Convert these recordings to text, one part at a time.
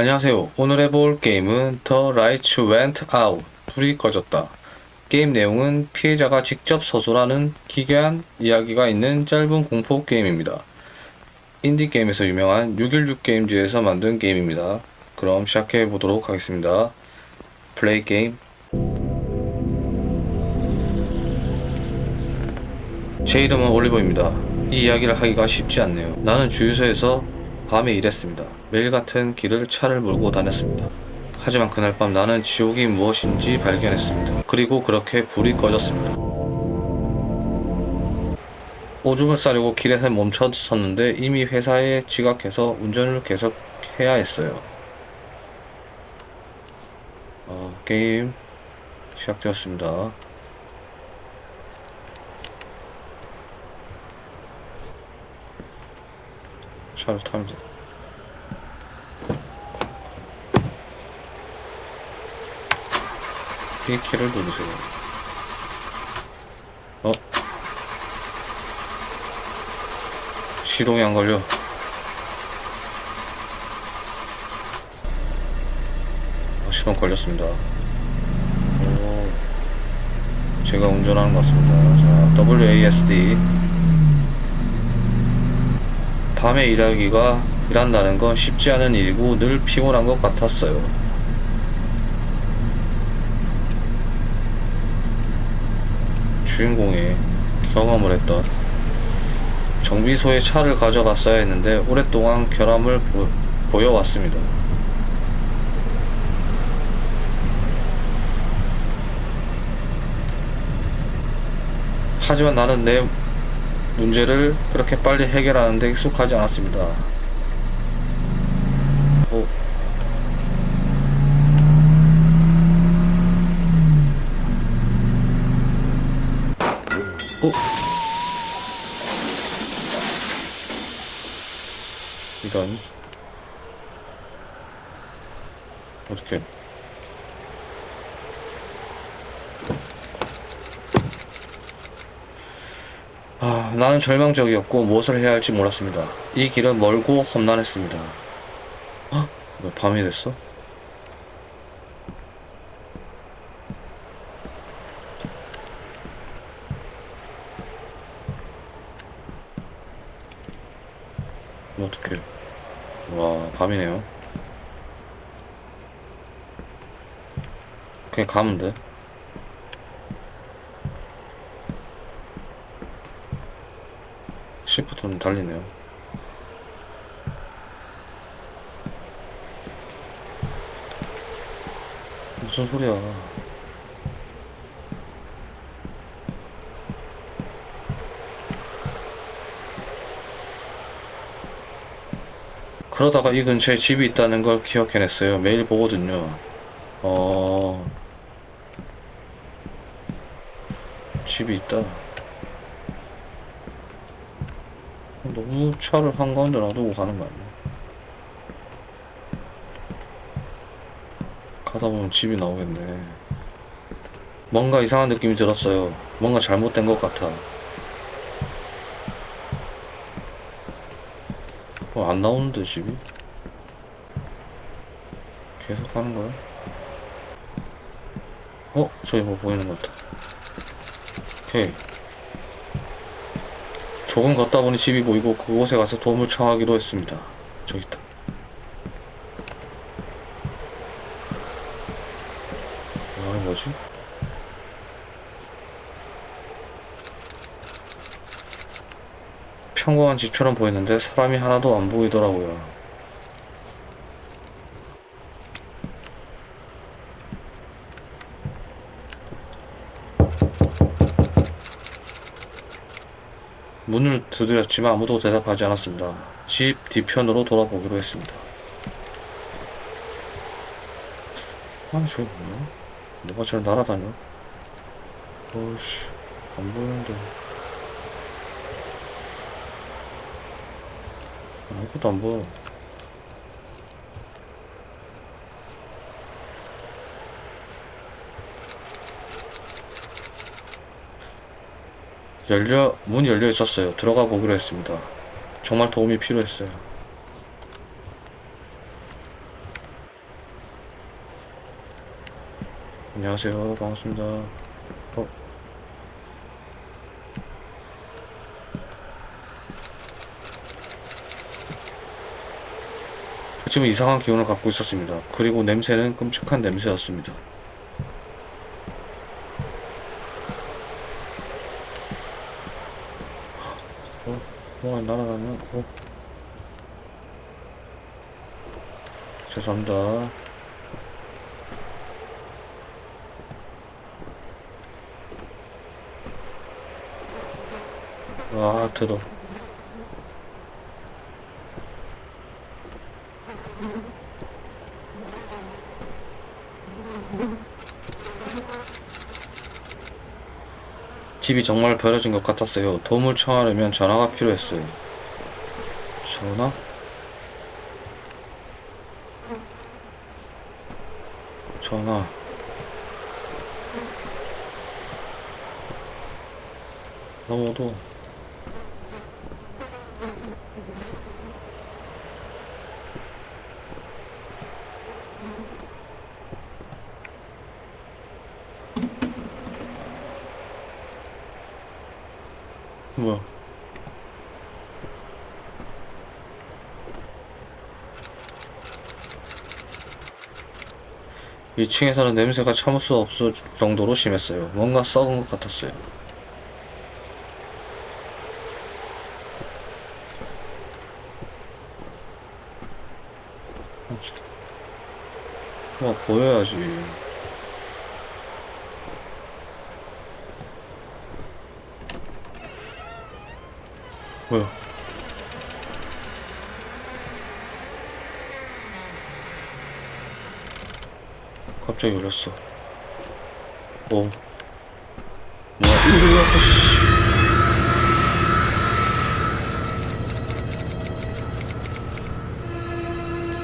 안녕하세요. 오늘 해볼 게임은 The Lights Went Out. 불이 꺼졌다. 게임 내용은 피해자가 직접 서술하는 기괴한 이야기가 있는 짧은 공포 게임입니다. 인디 게임에서 유명한 616 게임즈에서 만든 게임입니다. 그럼 시작해 보도록 하겠습니다. 플레이 게임. 제 이름은 올리버입니다. 이 이야기를 하기가 쉽지 않네요. 나는 주유소에서 밤에 일했습니다. 매일 같은 길을 차를 몰고 다녔습니다. 하지만 그날 밤 나는 지옥이 무엇인지 발견했습니다. 그리고 그렇게 불이 꺼졌습니다. 오줌을 싸려고 길에서 멈춰섰는데 이미 회사에 지각해서 운전을 계속 해야 했어요. 어, 게임 시작되었습니다. 차를 타면 돼. B키를 누르세요. 어? 시동이 안 걸려. 어, 시동 걸렸습니다. 오, 제가 운전하는 것 같습니다. 자, WASD. 밤에 일하기가 일한다는 건 쉽지 않은 일이고 늘 피곤한 것 같았어요. 주인공이 경험을 했던 정비소에 차를 가져갔어야 했는데 오랫동안 결함을 보, 보여왔습니다. 하지만 나는 내 문제를 그렇게 빨리 해결하는데 익숙하지 않았습니다. 어. 어? 이런 어떻게 아, 나는 절망적이었고 무엇을 해야 할지 몰랐습니다. 이 길은 멀고 험난했습니다. 헉? 왜 밤이 됐어? 어떡해. 와, 밤이네요. 그냥 가면 돼. 시프트는 달리네요. 무슨 소리야? 그러다가 이 근처에 집이 있다는 걸 기억해냈어요. 매일 보거든요. 어... 집이 있다. 너무 차를 한가운데 놔두고 가는 거 아니야? 가다 보면 집이 나오겠네. 뭔가 이상한 느낌이 들었어요. 뭔가 잘못된 것 같아. 어, 안 나오는데 집이? 계속 가는 거야? 어? 저기 뭐 보이는 것 같다. 오케이. 조금 걷다 보니 집이 보이고 그곳에 가서 도움을 청하기로 했습니다. 저기 있다. 아, 뭐지? 평범한 집처럼 보였는데 사람이 하나도 안 보이더라고요. 문을 두드렸지만 아무도 대답하지 않았습니다. 집 뒤편으로 돌아보기로 했습니다. 아니 저기 뭐야? 뭐가 잘 날아다녀? 어이씨 안 보이는데 아무것도 안 보여 열려 문이 열려 있었어요. 들어가 보기로 했습니다. 정말 도움이 필요했어요. 안녕하세요. 반갑습니다. 어. 지금 이상한 기운을 갖고 있었습니다. 그리고 냄새는 끔찍한 냄새였습니다. 뭐가 날아가냐? 어. 죄송합니다. 와, 들어. 집이 정말 버려진 것 같았어요. 도움을 청하려면 전화가 필요했어요. 전화? 전화. 너무 어두워. 2층에서는 냄새가 참을 수 없을 정도로 심했어요. 뭔가 썩은 것 같았어요. 와, 보여야지. 뭐야? 갑자기 열렸어. 오. 뭐야? 으아, 씨.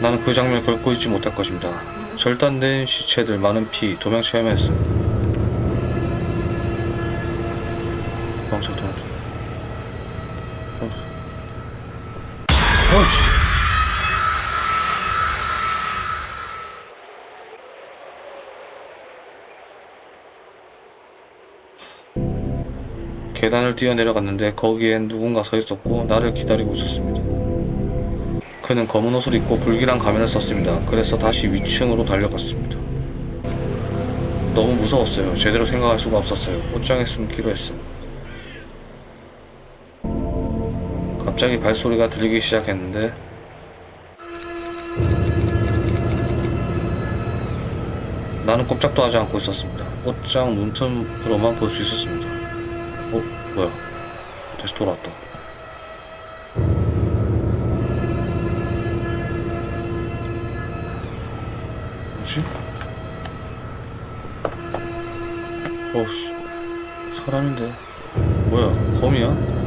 나는 그 장면을 결코 잊지 못할 것입니다. 절단된 시체들, 많은 피, 도망쳐 헤맸어. 도망쳐, 도망쳐. 어우 계단을 뛰어 내려갔는데 거기엔 누군가 서 있었고 나를 기다리고 있었습니다. 그는 검은 옷을 입고 불길한 가면을 썼습니다. 그래서 다시 위층으로 달려갔습니다. 너무 무서웠어요. 제대로 생각할 수가 없었어요. 옷장에 숨기로 했어요. 갑자기 발소리가 들리기 시작했는데 나는 꼼짝도 하지 않고 있었습니다. 옷장 문틈으로만 볼 수 있었습니다. 어? 뭐야? 다시 돌아왔다. 뭐지? 어우씨 사람인데 뭐야? 뭐야?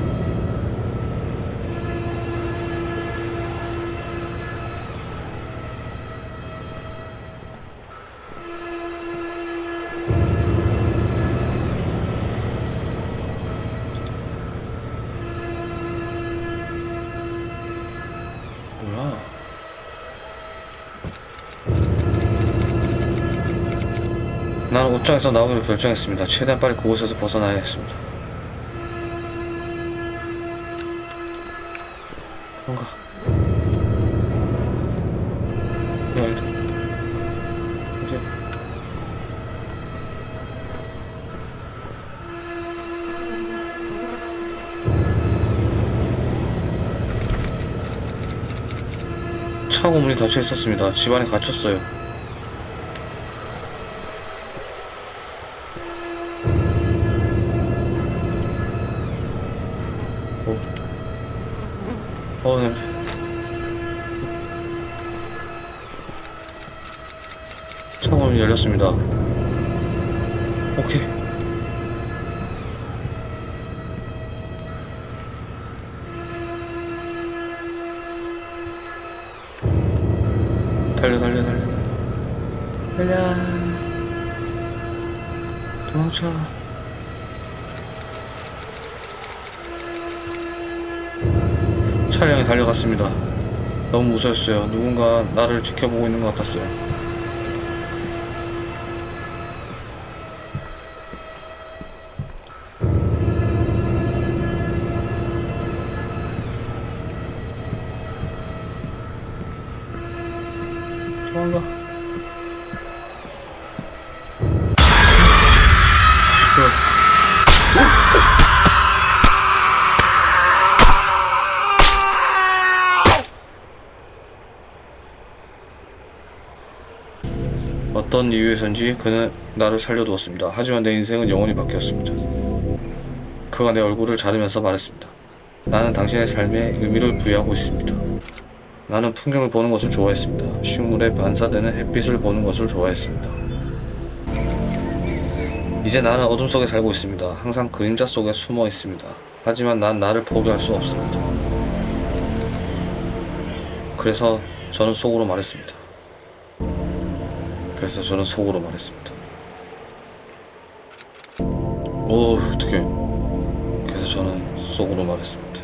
나는 옷장에서 나오기로 결정했습니다. 최대한 빨리 그곳에서 벗어나야 했습니다. 뭔가 여기다 어디 차고 문이 닫혀 있었습니다. 집안에 갇혔어요. 어, 네. 창문이 열렸습니다. 오케이. 달려, 달려, 달려. 달려. 도망쳐. 차량이 달려갔습니다. 너무 무서웠어요. 누군가 나를 지켜보고 있는 것 같았어요. 어떤 이유에선지 그는 나를 살려두었습니다. 하지만 내 인생은 영원히 바뀌었습니다. 그가 내 얼굴을 자르면서 말했습니다. 나는 당신의 삶에 의미를 부여하고 있습니다. 나는 풍경을 보는 것을 좋아했습니다. 식물에 반사되는 햇빛을 보는 것을 좋아했습니다. 이제 나는 어둠 속에 살고 있습니다. 항상 그림자 속에 숨어 있습니다. 하지만 난 나를 포기할 수 없습니다. 그래서 저는 속으로 말했습니다. 그래서 저는 속으로 말했습니다. 오, 어떡해. 그래서 저는 속으로 말했습니다.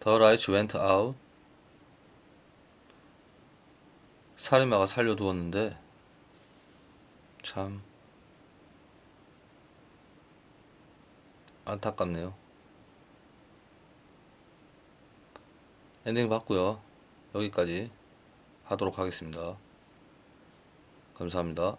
The lights went out. 살인마가 살려두었는데 참 안타깝네요. 엔딩 봤고요. 여기까지 하도록 하겠습니다. 감사합니다.